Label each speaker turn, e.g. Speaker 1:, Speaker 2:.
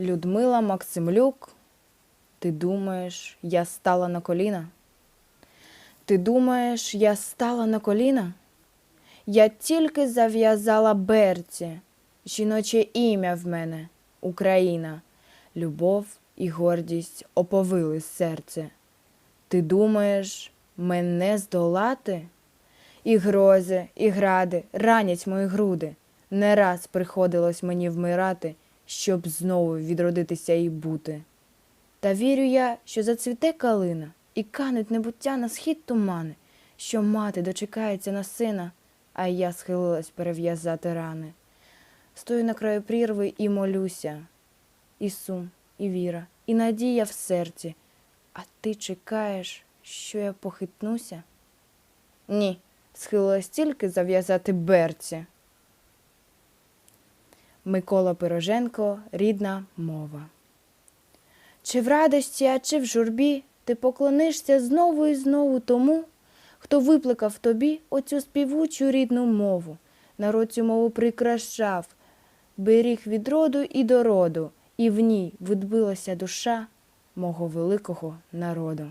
Speaker 1: Людмила Максимлюк, ти думаєш, я стала на коліна? Ти думаєш, я стала на коліна? Я тільки зав'язала берці, жіноче ім'я в мене Україна, любов і гордість оповили серце. Ти думаєш, мене здолати? І грози, і гради ранять мої груди. Не раз приходилось мені вмирати, щоб знову відродитися і бути. Та вірю я, що зацвіте калина, і кануть небуття на схід тумани, що мати дочекається на сина, а я схилилась перев'язати рани. Стою на краю прірви і молюся, і сум, і віра, і надія в серці. А ти чекаєш, що я похитнуся? Ні, схилилась тільки зав'язати берці. Микола Пироженко Рідна мова. Чи в радості, а чи в журбі ти поклонишся знову і знову тому, хто викликав тобі оцю співучу рідну мову, народ цю мову прикрашав, беріг від роду і до роду, і в ній відбилася душа мого великого народу.